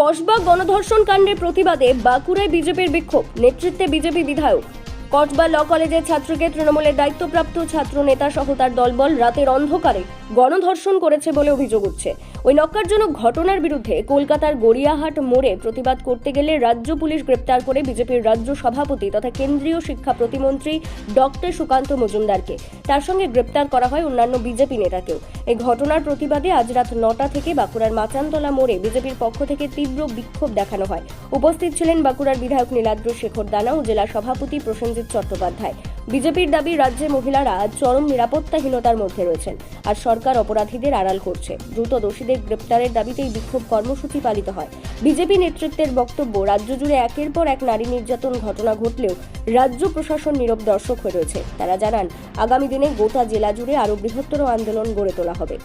কসবা গণধর্ষণ কাণ্ডের প্রতিবাদে বাঁকুড়ায় বিজেপির বিক্ষোভ নেতৃত্বে বিজেপি বিধায়ক। কসবা ল কলেজের ছাত্রকে তৃণমূলের দায়িত্বপ্রাপ্ত ছাত্র নেতা সহ তার দলবল রাতের অন্ধকারে গণধর্ষণ করেছে বলে অভিযোগ উঠছে। ওই নক্কারজনক ঘটনার বিরুদ্ধে কলকাতার গড়িয়াহাট মোড়ে প্রতিবাদ করতে গেলে রাজ্য পুলিশ গ্রেপ্তার করে বিজেপির রাজ্য সভাপতি তথা কেন্দ্রীয় শিক্ষা প্রতিমন্ত্রী ডক্টর সুকান্ত মজুমদারকে। তার সঙ্গে গ্রেপ্তার করা হয় অন্যান্য বিজেপি নেতাকেও। এই ঘটনার প্রতিবাদে আজ রাত নটা থেকে বাঁকুড়ার মাচানতলা মোড়ে বিজেপির পক্ষ থেকে তীব্র বিক্ষোভ দেখানো হয়। উপস্থিত ছিলেন বাঁকুড়ার বিধায়ক নীলাদ্র শেখর দানা ও জেলা সভাপতি প্রসেনজিৎ চট্টোপাধ্যায়। বিজেপির দাবি, রাজ্যে মহিলারা চরম নিরাপত্তাহীনতার মধ্যে রয়েছেন আর সরকার অপরাধীদের আড়াল করছে। দ্রুত দোষীদের গ্রেপ্তারের দাবিতেই বিক্ষোভ কর্মসূচি পালিত হয়। বিজেপি নেতৃত্বের বক্তব্য, রাজ্য জুড়ে একের পর এক নারী নির্যাতন ঘটনা ঘটলেও রাজ্য প্রশাসন নীরব দর্শক হয়ে রয়েছে। তারা জানান, আগামী দিনে গোটা জেলা জুড়ে আরও বৃহত্তর আন্দোলন গড়ে তোলা হবে।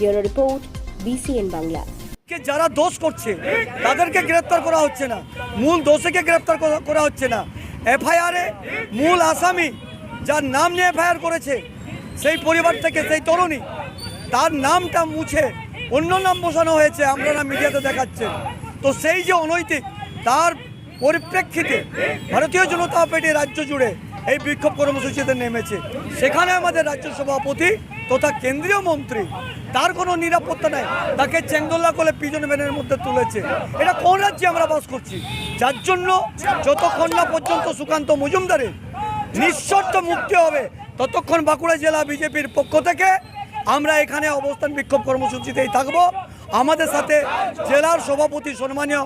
Report, BCN Bangla. যারা দোষ করছে, তাদেরকে গ্রেপ্তার করা হচ্ছে না। মূল দোষীকে গ্রেপ্তার করা হচ্ছে না। এফআইআরে মূল আসামি, যার নাম নিয়ে এফআইআর করেছে, সেই পরিবার থেকে সেই তরুণী, তার নামটা মুছে অন্য নাম বসানো হয়েছে আপনারা মিডিয়াতে দেখাচ্ছেন তো সেই যে অনৈতিক, তার পরিপ্রেক্ষিতে ভারতীয় জনতা পার্টি রাজ্য জুড়ে এই বিক্ষোভ কর্মসূচিতে নেমেছে। সেখানে আমাদের রাজ্য সভাপতি তথা কেন্দ্রীয় মন্ত্রী, তার কোনো নিরাপত্তা নাই। তাকে চেঙ্গল্লা করে পিজন ভ্যানের মধ্যে তুলেছে। এটা কোন রাজ্যে আমরা বাস করছি? যার জন্য যতক্ষণ না পর্যন্ত সুকান্ত মজুমদারের নিঃশর্ত মুক্তি হবে, ততক্ষণ বাঁকুড়া জেলা বিজেপির পক্ষ থেকে আমরা এখানে অবস্থান বিক্ষোভ কর্মসূচিতেই থাকব। আমাদের সাথে জেলার সভাপতি সম্মানীয়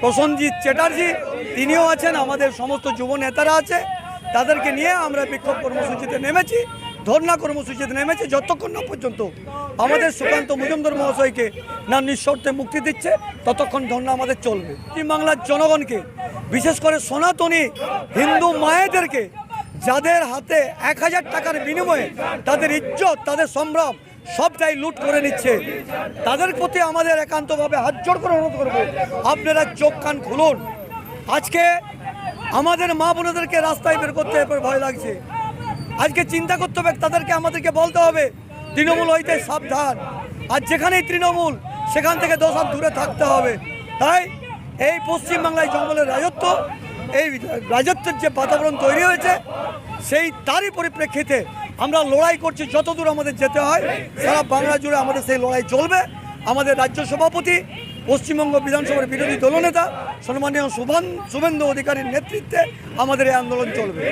প্রসঞ্জিৎ চ্যাটার্জি, তিনিও আছেন, আমাদের সমস্ত যুব নেতারা আছে। তাদেরকে নিয়ে আমরা বিক্ষোভ কর্মসূচিতে নেমেছি। ধর্ণা কর্মসূচিতে নেমেছে যতক্ষণ না পর্যন্ত আমাদের সুকান্ত মজুমদার মহাশয়কে না নিঃশর্তে মুক্তি দিচ্ছে, ততক্ষণ ধর্ণা আমাদের চলবে। বাংলার জনগণকে, বিশেষ করে সনাতনী হিন্দু মায়েদেরকে, যাদের হাতে এক হাজার টাকার বিনিময়ে তাদের ইজ্জত, তাদের সম্ভ্রম সবটাই লুট করে নিচ্ছে। তাদের প্রতি আমাদের একান্তভাবে হাত জোর করে অনুরোধ করব, আপনারা চোখ কান খুলুন। আজকে আমাদের মা বোনেদেরকে রাস্তায় বের করতে ভয় লাগছে। আজকে চিন্তা করতে হবে, তাদেরকে আমাদেরকে বলতে হবে, তৃণমূল হইতে সাবধান। আর যেখানেই তৃণমূল, সেখান থেকে দশ হাত দূরে থাকতে হবে। তাই এই পশ্চিমবাংলায় জঙ্গলের রাজত্ব, এই রাজত্বের যে বাতাবরণ তৈরি হয়েছে, সেই তারই পরিপ্রেক্ষিতে আমরা লড়াই করছি, যতদূর আমাদের যেতে হয়, সারা বাংলা জুড়ে আমাদের সেই লড়াই চলবে। আমাদের রাজ্য সভাপতি, পশ্চিমবঙ্গ বিধানসভার বিরোধী দলনেতা সম্মানীয় শুভান শুভেন্দু অধিকারীর নেতৃত্বে আমাদের এই আন্দোলন চলবে।